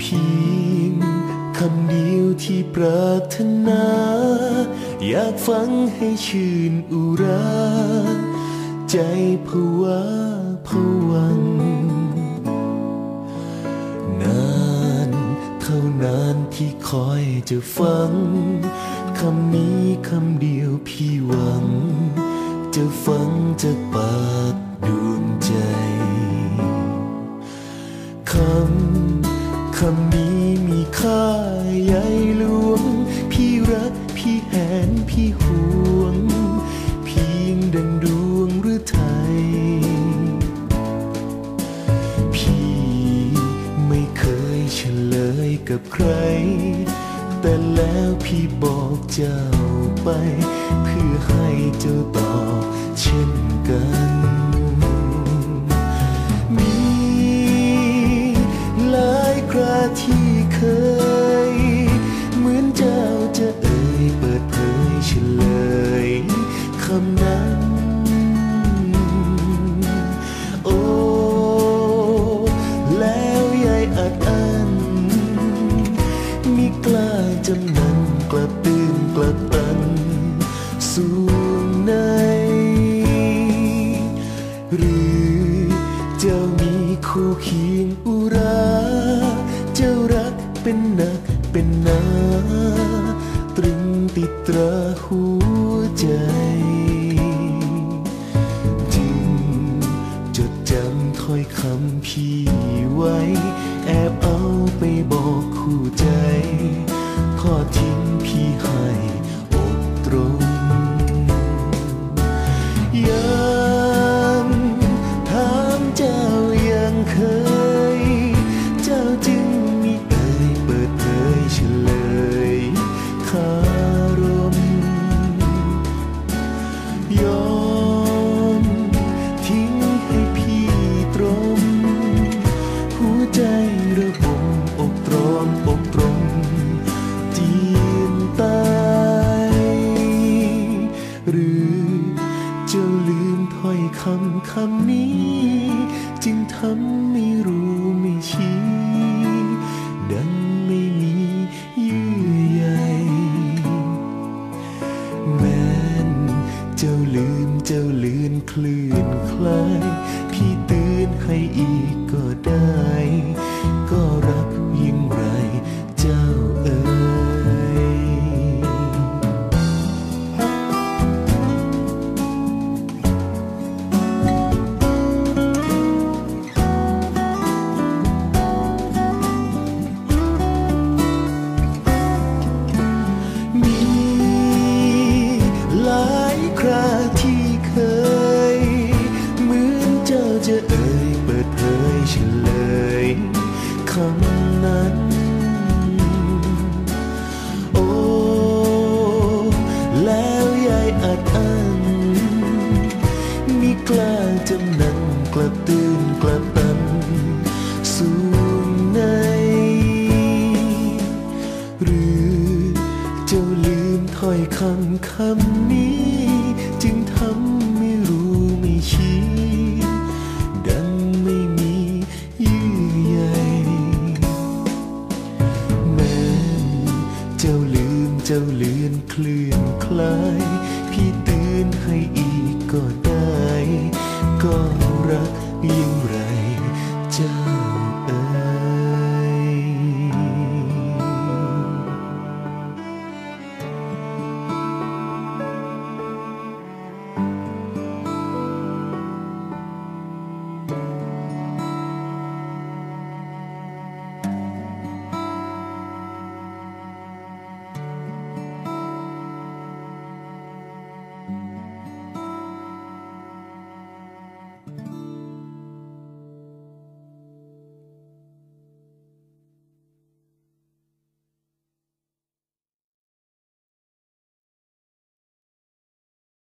เพียงคำเดียวที่ปรารถนา อยากฟังให้ชื่นอุรา ใจผวาผวัง นานเท่านานที่คอยจะฟัง คำนี้คำเดียวพี่หวัง จะฟังจะปาก คำนี้มีค่าใหญ่หลวง พี่รัก พี่แหนพี่ห่วง เพียงดังดวงหรือไทย พี่ไม่เคยเฉลยกับใคร แต่แล้วพี่บอกเจ้าไป เพื่อให้เจ้าตอบเช่นกัน ที่เคย เหมือนเจ้าจะเอ่ยเปิดเผยเฉลยคำนั้น โอ้แล้วยายอัดอันมิกล้าจำนันกลับตื่นกลับตันสู่ในหรือเจ้ามีคู่เคียงอุรา ตราหัวใจ จึงจดจำถ้อยคำพี่ไว้ แอบเอาไปบอกคู่ใจ ใจระบมอกตรอมอกตรมจีนตายหรือจ้าลืมถ้อยคำคำนี้ จึงทำไม่รู้ไม่ชี้ ดังไม่มีเยื่อใยแม้นเจ้าลืมเจ้าลืนคลื่นคลายพี่ตือนให้อีกก็ได้ เอ่ยเปิดเผยเฉลยคำนั้น โอ้ แล้วยายอัดอันมีกล้าจำนันกลับตื่นกลับตัน สู่ในหรือเจ้าลืมถ้อยคำคำนี้ จึงทำ เคลื่อนเคลื่อนคลาย พี่เตือนให้อีกก็ได้ ก็รักยิ่งไร